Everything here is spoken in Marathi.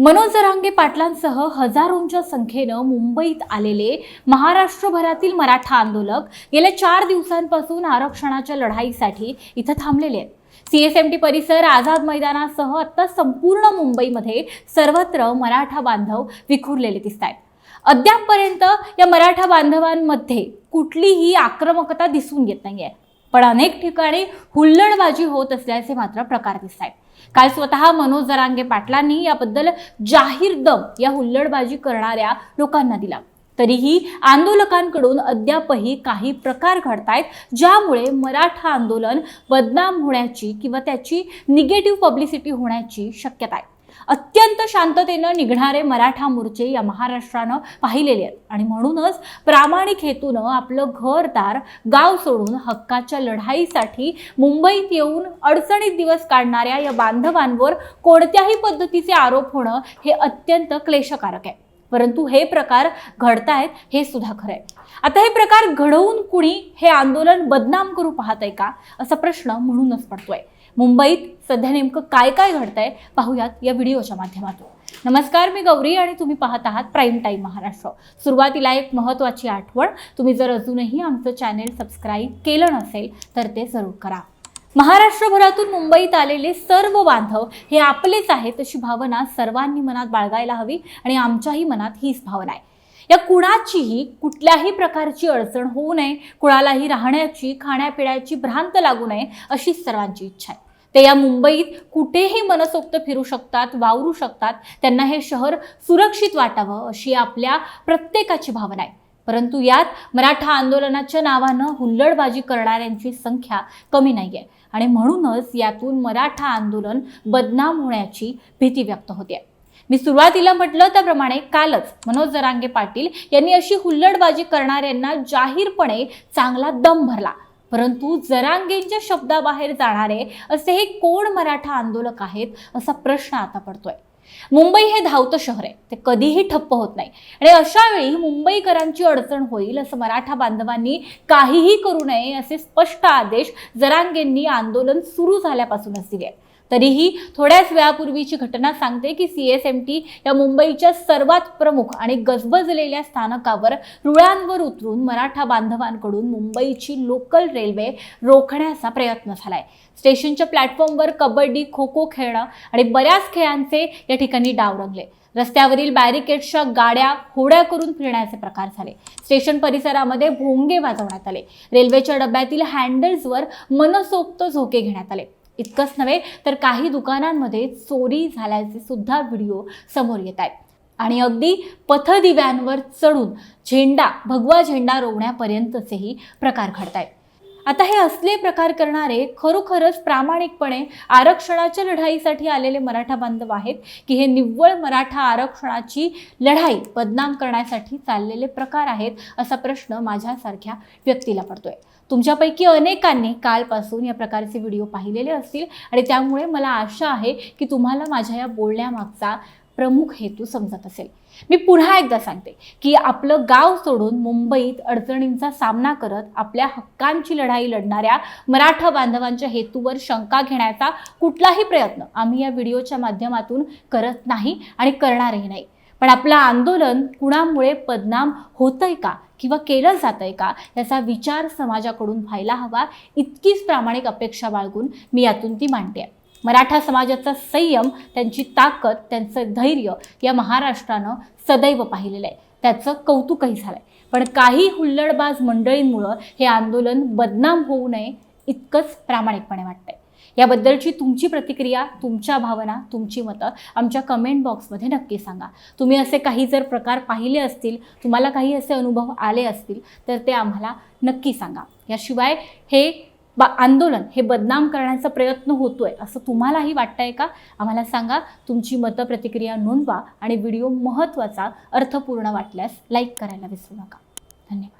मनोज जरांगे पाटलांसह हजारोंच्या संख्येनं मुंबईत आलेले महाराष्ट्रभरातील मराठा आंदोलक गेल्या चार दिवसांपासून आरक्षणाच्या लढाईसाठी इथं थांबलेले आहेत. सीएसएमटी परिसर आझाद मैदानासह आता संपूर्ण मुंबईमध्ये सर्वत्र मराठा बांधव विखुरलेले दिसत आहेत. अद्यापपर्यंत या मराठा बांधवांमध्ये कुठलीही आक्रमकता दिसून येत नाहीये. पण अनेक ठिकाणी हुल्लडबाजी होत असल्याचे मात्र प्रकार दिसत आहेत. काल स्वतः मनोज जरांगे पाटलांनी याबद्दल जाहीर दम या हुल्लडबाजी करणाऱ्या लोकांना दिला. तरीही आंदोलकांकडून अद्यापही काही प्रकार घडतायत ज्यामुळे मराठा आंदोलन बदनाम होण्याची किंवा त्याची निगेटिव्ह पब्लिसिटी होण्याची शक्यता आहे. अत्यंत शांततेनं निघणारे मराठा मोर्चे या महाराष्ट्रानं पाहिलेले आहेत. आणि म्हणूनच प्रामाणिक हेतूनं आपलं घरदार गाव सोडून हक्काच्या लढाईसाठी मुंबईत येऊन अडचणीत दिवस काढणाऱ्या या बांधवांवर कोणत्याही पद्धतीचे आरोप होणं हे अत्यंत क्लेशकारक आहे. परंतु हे प्रकार घडतायत हे सुद्धा खरं आहे आता हे प्रकार घडवून कुणी हे आंदोलन बदनाम करू पाहत आहे का? असा प्रश्न म्हणूनच पडतोय. मुंबईत सध्या नेमकं काय काय घडतंय पाहूयात या व्हिडिओच्या माध्यमातून. नमस्कार मी गौरी आणि तुम्ही पाहत आहात प्राईम टाईम महाराष्ट्र. सुरुवातीला एक महत्त्वाची आठवण तुम्ही जर अजूनही आमचं चॅनेल सबस्क्राईब केलं नसेल तर ते जरूर करा. महाराष्ट्रभरातून मुंबईत आलेले सर्व बांधव हे आपलेच आहेत अशी भावना सर्वांनी मनात बाळगायला हवी आणि आमच्याही मनात हीच भावना आहे. या कुणाचीही कुठल्याही प्रकारची अडचण होऊ नये कुणालाही राहण्याची खाण्यापिण्याची भ्रांत लागू नये अशीच सर्वांची इच्छा आहे. ते या मुंबईत कुठेही मनसोक्त फिरू शकतात वावरू शकतात त्यांना हे शहर सुरक्षित वाटावं अशी आपल्या प्रत्येकाची भावना आहे. परंतु यात मराठा आंदोलनाच्या नावानं हुल्लडबाजी करणाऱ्यांची संख्या कमी नाही आहे आणि म्हणूनच यातून मराठा आंदोलन बदनाम होण्याची भीती व्यक्त होते मी सुरुवातीला म्हटलं त्याप्रमाणे कालच मनोज जरांगे पाटील यांनी अशी हुल्लडबाजी करणाऱ्यांना जाहीरपणे चांगला दम भरला. परंतु जरांगेंच्या शब्दाबाहेर जाणारे असे हे कोण मराठा आंदोलक आहेत असा प्रश्न आता पडतोय. मुंबई हे धावतं शहर आहे ते कधीही ठप्प होत नाही आणि अशा वेळी मुंबईकरांची अडचण होईल असं मराठा बांधवांनी काहीही करू नये असे स्पष्ट आदेश जरांगेंनी आंदोलन सुरू झाल्यापासूनच दिले आहेत. तरीही थोड्याच वेळापूर्वीची घटना सांगते की सी एस एम टी या मुंबईच्या सर्वात प्रमुख आणि गजबजलेल्या स्थानकावर रुळांवर उतरून मराठा बांधवांकडून मुंबईची लोकल रेल्वे रोखण्याचा प्रयत्न झालाय. स्टेशनच्या प्लॅटफॉर्मवर कबड्डी खो खो खेळणं आणि बऱ्याच खेळांचे या ठिकाणी डाव रंगले. रस्त्यावरील बॅरिकेड्सच्या गाड्या होड्या करून फिरण्याचे प्रकार झाले. स्टेशन परिसरामध्ये भोंगे वाजवण्यात आले. रेल्वेच्या डब्यातील हँडल्सवर मनसोक्त झोके घेण्यात आले. इतकंच नव्हे तर काही दुकानांमध्ये चोरी झाल्याचे सुद्धा व्हिडिओ समोर येत आहेत. आणि अगदी पथदिव्यांवर चढून झेंडा भगवा झेंडा रोवण्यापर्यंतचेही प्रकार घडत आहेत आता हे असले प्रकार करणारे खरोखरच प्रामाणिकपणे आरक्षणाच्या लढाईसाठी आलेले मराठा बांधव आहेत की हे निव्वळ मराठा आरक्षणाची लढाई बदनाम करण्यासाठी चाललेले प्रकार आहेत असा प्रश्न माझ्यासारख्या व्यक्तीला पडतोय. तुमच्यापैकी अनेकांनी कालपासून या प्रकारचे व्हिडिओ पाहिलेले असतील आणि त्यामुळे मला आशा आहे की तुम्हाला माझ्या या बोलण्यामागचा प्रमुख हेतू समजत असेल. मी पुन्हा एकदा सांगते की आपलं गाव सोडून मुंबईत अडचणींचा सामना करत आपल्या हक्कांची लढाई लढणाऱ्या मराठा बांधवांच्या हेतूवर शंका घेण्याचा कुठलाही प्रयत्न आम्ही या व्हिडिओच्या माध्यमातून करत नाही आणि करणारही नाही. पण आपलं आंदोलन कुणामुळे बदनाम होतंय का किंवा केलं जातंय का याचा विचार समाजाकडून व्हायला हवा इतकीच प्रामाणिक अपेक्षा बाळगून मी यातून ती मांडते. आहे मराठा समाजाचा संयम त्यांची ताकद त्यांचं धैर्य या महाराष्ट्रानं सदैव पाहिलेलं आहे. त्याचं कौतुकही झालं आहे पण काही हुल्लडबाज मंडळींमुळं हे आंदोलन बदनाम होऊ नये इतकंच प्रामाणिकपणे वाटतंय. याबद्दलची तुमची प्रतिक्रिया तुमच्या भावना तुमची मतं आमच्या कमेंट बॉक्समध्ये नक्की सांगा. तुम्ही असे काही जर प्रकार पाहिले असतील तुम्हाला काही असे अनुभव आले असतील तर ते आम्हाला नक्की सांगा. याशिवाय हे बा आंदोलन हे बदनाम करण्याचा प्रयत्न होतोय असं तुम्हालाही वाटतंय का? आम्हाला सांगा तुमची मतं प्रतिक्रिया नोंदवा आणि व्हिडिओ महत्त्वाचा अर्थपूर्ण वाटल्यास लाईक करायला विसरू नका. धन्यवाद.